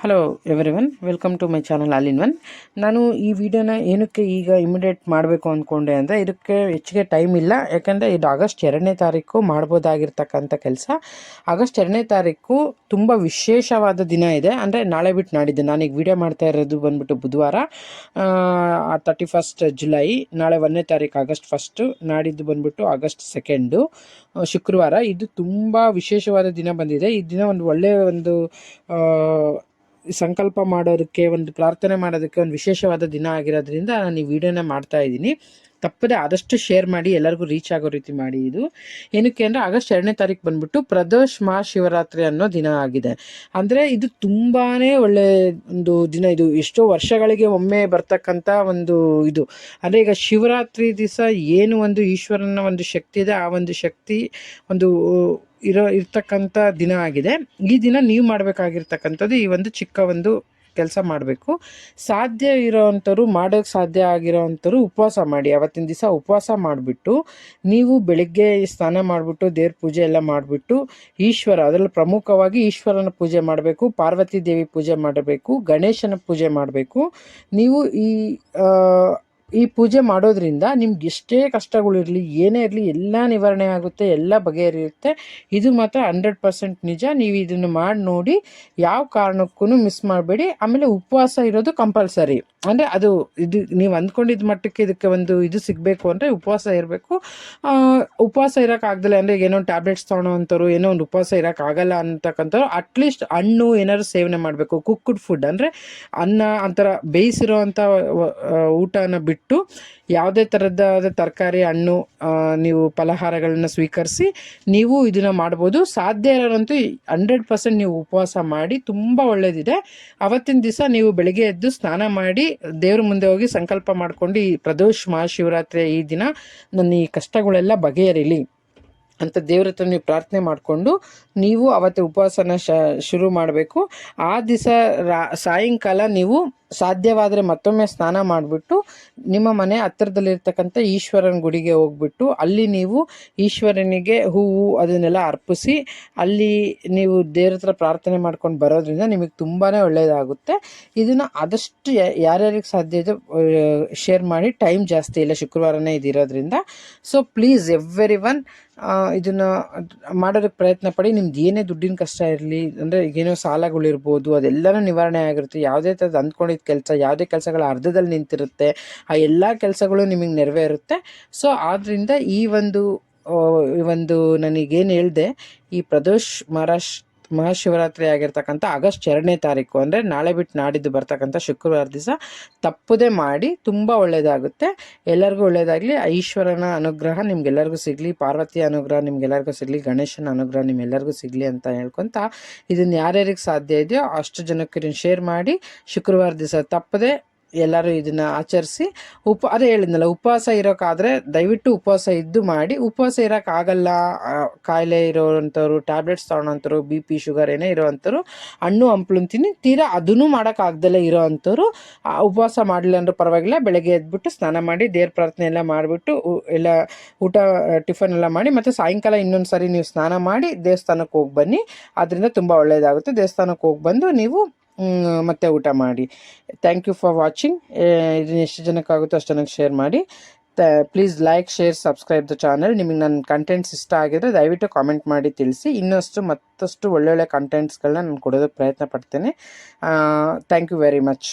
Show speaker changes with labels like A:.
A: Hello everyone welcome to my channel all in one ನಾನು ಈ ವಿಡಿಯೋನ ಏನಕ್ಕೆ ಈಗ ಇಮಿಡಿಯೇಟ್ ಮಾಡಬೇಕು ಅಂದ್ಕೊಂಡೆ ಅಂದರೆ ಇದಕ್ಕೆ ಹೆಚ್ಚಿಗೆ ಟೈಮ್ ಇಲ್ಲ. ಯಾಕೆಂದರೆ ಇದು ಆಗಸ್ಟ್ ಎರಡನೇ ತಾರೀಕು ಮಾಡ್ಬೋದಾಗಿರ್ತಕ್ಕಂಥ ಕೆಲಸ. ಆಗಸ್ಟ್ ಎರಡನೇ ತಾರೀಕು ತುಂಬ ವಿಶೇಷವಾದ ದಿನ ಇದೆ. ಅಂದರೆ ನಾಳೆ ಬಿಟ್ಟು ನಾಡಿದ್ದು. ನಾನೀಗ ವಿಡಿಯೋ ಮಾಡ್ತಾ ಇರೋದು ಬಂದ್ಬಿಟ್ಟು ಬುಧವಾರ ತರ್ಟಿ ಫಸ್ಟ್ ಜುಲೈ ನಾಳೆ ಒಂದನೇ ತಾರೀಕು ಆಗಸ್ಟ್ ಫಸ್ಟು ನಾಡಿದ್ದು ಬಂದ್ಬಿಟ್ಟು ಆಗಸ್ಟ್ ಸೆಕೆಂಡು ಶುಕ್ರವಾರ. ಇದು ತುಂಬ ವಿಶೇಷವಾದ ದಿನ ಬಂದಿದೆ. ಈ ದಿನ ಒಂದು ಒಳ್ಳೆಯ ಒಂದು ಸಂಕಲ್ಪ ಮಾಡೋದಕ್ಕೆ ಒಂದು ಪ್ರಾರ್ಥನೆ ಮಾಡೋದಕ್ಕೆ ಒಂದು ವಿಶೇಷವಾದ ದಿನ ಆಗಿರೋದ್ರಿಂದ ನಾನು ಈ ವಿಡಿಯೋನ ಮಾಡ್ತಾ ಇದ್ದೀನಿ. ತಪ್ಪದೆ ಆದಷ್ಟು ಶೇರ್ ಮಾಡಿ, ಎಲ್ಲರಿಗೂ ರೀಚ್ ಆಗೋ ರೀತಿ ಮಾಡಿ ಇದು. ಏನಕ್ಕೆ ಅಂದರೆ ಆಗಸ್ಟ್ ಎರಡನೇ ತಾರೀಕು ಬಂದ್ಬಿಟ್ಟು ಪ್ರದೋಷ್ ಮಹಾಶಿವರಾತ್ರಿ ಅನ್ನೋ ದಿನ ಆಗಿದೆ. ಅಂದರೆ ಇದು ತುಂಬಾ ಒಳ್ಳೆ ಒಂದು ದಿನ ಇದು. ಎಷ್ಟೋ ವರ್ಷಗಳಿಗೆ ಒಮ್ಮೆ ಬರ್ತಕ್ಕಂಥ ಒಂದು ಇದು. ಅಂದರೆ ಈಗ ಶಿವರಾತ್ರಿ ದಿವಸ ಏನು ಒಂದು ಈಶ್ವರನ ಒಂದು ಶಕ್ತಿ ಇದೆ, ಆ ಒಂದು ಶಕ್ತಿ ಒಂದು ಇರೋ, ಇರ್ತಕ್ಕಂಥ ದಿನ ಆಗಿದೆ. ಈ ದಿನ ನೀವು ಮಾಡಬೇಕಾಗಿರ್ತಕ್ಕಂಥದ್ದು ಈ ಒಂದು ಚಿಕ್ಕ ಒಂದು ಕೆಲಸ ಮಾಡಬೇಕು. ಸಾಧ್ಯ ಇರೋವಂಥವ್ರು ಮಾಡೋಕ್ಕೆ ಸಾಧ್ಯ ಆಗಿರೋವಂಥವ್ರು ಉಪವಾಸ ಮಾಡಿ. ಅವತ್ತಿನ ದಿವಸ ಉಪವಾಸ ಮಾಡಿಬಿಟ್ಟು, ನೀವು ಬೆಳಿಗ್ಗೆ ಸ್ನಾನ ಮಾಡಿಬಿಟ್ಟು, ದೇವ್ರ ಪೂಜೆ ಎಲ್ಲ ಮಾಡಿಬಿಟ್ಟು, ಈಶ್ವರ, ಅದರಲ್ಲಿ ಪ್ರಮುಖವಾಗಿ ಈಶ್ವರನ ಪೂಜೆ ಮಾಡಬೇಕು, ಪಾರ್ವತಿ ದೇವಿ ಪೂಜೆ ಮಾಡಬೇಕು, ಗಣೇಶನ ಪೂಜೆ ಮಾಡಬೇಕು. ನೀವು ಈ ಈ ಪೂಜೆ ಮಾಡೋದ್ರಿಂದ ನಿಮ್ಗೆ ಎಷ್ಟೇ ಕಷ್ಟಗಳಿರಲಿ ಏನೇ ಇರಲಿ, ಎಲ್ಲ ನಿವಾರಣೆ ಆಗುತ್ತೆ, ಎಲ್ಲ ಬಗೆಹರಿಯುತ್ತೆ. ಇದು ಮಾತ್ರ ಹಂಡ್ರೆಡ್ ಪರ್ಸೆಂಟ್ ನಿಜ. ನೀವು ಇದನ್ನು ಮಾಡಿ ನೋಡಿ, ಯಾವ ಕಾರಣಕ್ಕೂ ಮಿಸ್ ಮಾಡಬೇಡಿ. ಆಮೇಲೆ ಉಪವಾಸ ಇರೋದು ಕಂಪಲ್ಸರಿ ಅಂದರೆ ಅದು ಇದು ನೀವು ಅಂದ್ಕೊಂಡಿದ್ದ ಮಟ್ಟಕ್ಕೆ ಇದಕ್ಕೆ ಒಂದು ಇದು ಸಿಗಬೇಕು ಅಂದರೆ ಉಪವಾಸ ಇರಬೇಕು. ಉಪವಾಸ ಇರೋಕ್ಕಾಗ್ದಿಲ್ಲ ಅಂದರೆ ಏನೋ ಟ್ಯಾಬ್ಲೆಟ್ಸ್ ತೊಗೊಳೋವಂಥವ್ರು, ಏನೋ ಒಂದು ಉಪವಾಸ ಇರೋಕ್ಕಾಗಲ್ಲ ಅಂತಕ್ಕಂಥವ್ರು ಅಟ್ಲೀಸ್ಟ್ ಹಣ್ಣು ಏನಾದ್ರು ಸೇವನೆ ಮಾಡಬೇಕು. ಕುಕ್ಕುಡ್ ಫುಡ್ ಅಂದರೆ ಅನ್ನ ಅಂತರ ಬೇಯಿಸಿರೋ ಅಂಥ ಊಟನ ಬಿಟ್ಟು ಯಾವುದೇ ಥರದ ತರಕಾರಿ, ಹಣ್ಣು ನೀವು ಫಲಹಾರಗಳನ್ನ ಸ್ವೀಕರಿಸಿ ನೀವು ಇದನ್ನು ಮಾಡ್ಬೋದು. ಸಾಧ್ಯ ಇರೋರಂತೂ ಹಂಡ್ರೆಡ್ ಪರ್ಸೆಂಟ್ ನೀವು ಉಪವಾಸ ಮಾಡಿ ತುಂಬ ಒಳ್ಳೆಯದಿದೆ ಅವತ್ತಿನ ದಿವಸ ನೀವು ಬೆಳಗ್ಗೆ ಎದ್ದು ಸ್ನಾನ ಮಾಡಿ ದೇವ್ರ ಮುಂದೆ ಹೋಗಿ ಸಂಕಲ್ಪ ಮಾಡ್ಕೊಂಡು ಈ ಪ್ರದೋಷ್ ಮಹಾಶಿವರಾತ್ರಿಯ ಈ ದಿನ ನನ್ನ ಈ ಕಷ್ಟಗಳೆಲ್ಲ ಬಗೆಹರಿಲಿ ಅಂತ ದೇವ್ರ ಹತ್ರ ನೀವು ಪ್ರಾರ್ಥನೆ ಮಾಡಿಕೊಂಡು ನೀವು ಅವತ್ತು ಉಪವಾಸನ ಶ, ಶುರು ಮಾಡಬೇಕು. ಆ ದಿವಸ ರಾ, ಸಾಯಂಕಾಲ ನೀವು ಸಾಧ್ಯವಾದರೆ ಮತ್ತೊಮ್ಮೆ ಸ್ನಾನ ಮಾಡಿಬಿಟ್ಟು ನಿಮ್ಮ ಮನೆ ಹತ್ತಿರದಲ್ಲಿರ್ತಕ್ಕಂಥ ಈಶ್ವರನ ಗುಡಿಗೆ ಹೋಗ್ಬಿಟ್ಟು ಅಲ್ಲಿ ನೀವು ಈಶ್ವರನಿಗೆ ಹೂವು ಅದನ್ನೆಲ್ಲ ಅರ್ಪಿಸಿ, ಅಲ್ಲಿ ನೀವು ದೇವ್ರ ಹತ್ರ ಪ್ರಾರ್ಥನೆ ಮಾಡ್ಕೊಂಡು ಬರೋದ್ರಿಂದ ನಿಮಗೆ ತುಂಬಾ ಒಳ್ಳೆಯದಾಗುತ್ತೆ ಇದನ್ನು ಆದಷ್ಟು ಯಾರ್ಯಾರಿಗೆ ಸಾಧ್ಯ ಇದೆ ಶೇರ್ ಮಾಡಿ ಟೈಮ್ ಜಾಸ್ತಿ ಇಲ್ಲ, ಶುಕ್ರವಾರನೇ ಇದಿರೋದ್ರಿಂದ. ಸೊ ಪ್ಲೀಸ್ ಎವ್ರಿ ಒನ್ ಇದನ್ನು ಮಾಡೋದಕ್ಕೆ ಪ್ರಯತ್ನ ಪಡಿ. ನಿಮ್ದು ಏನೇ ದುಡ್ಡಿನ ಕಷ್ಟ ಇರಲಿ, ಅಂದರೆ ಏನೋ ಸಾಲಗಳಿರ್ಬೋದು, ಅದೆಲ್ಲನೂ ನಿವಾರಣೆ ಆಗಿರುತ್ತೆ. ಯಾವುದೇ ಥರದ್ದು ಅಂದ್ಕೊಂಡಿದ್ದ ಕೆಲಸ, ಯಾವುದೇ ಕೆಲಸಗಳ ಅರ್ಧದಲ್ಲಿ ನಿಂತಿರುತ್ತೆ, ಆ ಎಲ್ಲ ಕೆಲಸಗಳು ನಿಮಗೆ ನೆರವೇರುತ್ತೆ. ಸೊ ಆದ್ದರಿಂದ ಈ ಒಂದು ಈ ಒಂದು ನನಗೇನು ಹೇಳಿದೆ, ಈ ಪ್ರದೋಷ್ ಮಹಾರಾಷ್ ಮಹಾಶಿವರಾತ್ರಿ ಆಗಿರ್ತಕ್ಕಂಥ ಆಗಸ್ಟ್ ಎರಡನೇ ತಾರೀಕು ಅಂದರೆ ನಾಳೆ ಬಿಟ್ಟು ನಾಡಿದ್ದು ಬರ್ತಕ್ಕಂಥ ಶುಕ್ರವಾರ ದಿವಸ ತಪ್ಪದೆ ಮಾಡಿ ತುಂಬ ಒಳ್ಳೆಯದಾಗುತ್ತೆ ಎಲ್ಲರಿಗೂ ಒಳ್ಳೆಯದಾಗಲಿ ಈಶ್ವರನ ಅನುಗ್ರಹ ನಿಮ್ಗೆಲ್ಲರಿಗೂ ಸಿಗಲಿ. ಪಾರ್ವತಿಯ ಅನುಗ್ರಹ ನಿಮ್ಗೆಲ್ಲರಿಗೂ ಸಿಗಲಿ. ಗಣೇಶನ ಅನುಗ್ರಹ ನಿಮ್ಮೆಲ್ಲರಿಗೂ ಸಿಗಲಿ ಅಂತ ಹೇಳ್ಕೊತ ಇದನ್ನು ಯಾರ್ಯಾರಿಗೆ ಸಾಧ್ಯ ಇದೆಯೋ ಅಷ್ಟು ಜನಕ್ಕೆ ಶೇರ್ ಮಾಡಿ ಶುಕ್ರವಾರ ದಿವಸ ತಪ್ಪದೆ ಎಲ್ಲರೂ ಇದನ್ನು ಆಚರಿಸಿ ಉಪ ಅದೇ ಹೇಳಿದ್ನಲ್ಲ ಉಪವಾಸ ಇರೋಕ್ಕಾದರೆ ದಯವಿಟ್ಟು ಉಪವಾಸ ಇದ್ದು ಮಾಡಿ ಉಪವಾಸ ಇರೋಕ್ಕಾಗಲ್ಲ ಕಾಯಿಲೆ ಇರೋವಂಥವ್ರು ಟ್ಯಾಬ್ಲೆಟ್ಸ್ ತೊಗೊಳೋಂಥವ್ರು ಬಿ ಪಿ ಶುಗರ್ ಏನೇ ಇರೋವಂಥವ್ರು ಹಣ್ಣು ಹಂಪ್ಲು ತಿನ್ನಿ ತೀರಾ ಅದನ್ನು ಮಾಡೋಕ್ಕಾಗ್ದಲೇ ಇರೋ ಆ, ಉಪವಾಸ ಮಾಡಲಿಲ್ಲ ಅಂದ್ರೂ ಪರವಾಗಿಲ್ಲ ಬೆಳಗ್ಗೆ ಎದ್ಬಿಟ್ಟು ಸ್ನಾನ ಮಾಡಿ ದೇವ್ರ ಪ್ರಾರ್ಥನೆ ಎಲ್ಲ ಮಾಡಿಬಿಟ್ಟು ಎಲ್ಲ ಊಟ ಟಿಫನ್ ಎಲ್ಲ ಮಾಡಿ ಮತ್ತು ಸಾಯಂಕಾಲ ಇನ್ನೊಂದು ಸರಿ ನೀವು ಸ್ನಾನ ಮಾಡಿ ದೇವಸ್ಥಾನಕ್ಕೆ ಹೋಗಿ ಬನ್ನಿ ಅದರಿಂದ ತುಂಬ ಒಳ್ಳೆಯದಾಗುತ್ತೆ ದೇವಸ್ಥಾನಕ್ಕೆ ಹೋಗಿ ಬಂದು ನೀವು ಮತ್ತೆ ಊಟ ಮಾಡಿ. ಥ್ಯಾಂಕ್ ಯು ಫಾರ್ ವಾಚಿಂಗ್ ಇದನ್ನ ಎಷ್ಟು ಜನಕ್ಕಾಗುತ್ತೋ ಅಷ್ಟು ಜನಕ್ಕೆ ಶೇರ್ ಮಾಡಿ. Please like share subscribe the channel ನಿಮಗೆ ನನ್ನ ಕಂಟೆಂಟ್ಸ್ ಇಷ್ಟ ಆಗಿದ್ರೆ ದಯವಿಟ್ಟು ಕಾಮೆಂಟ್ ಮಾಡಿ ತಿಳಿಸಿ. ಇನ್ನಷ್ಟು ಮತ್ತಷ್ಟು ಒಳ್ಳೊಳ್ಳೆ ಕಂಟೆಂಟ್ಸ್ಗಳನ್ನ ನಾನು ಕೊಡೋದಕ್ಕೆ ಪ್ರಯತ್ನ ಪಡ್ತೇನೆ. Thank you very much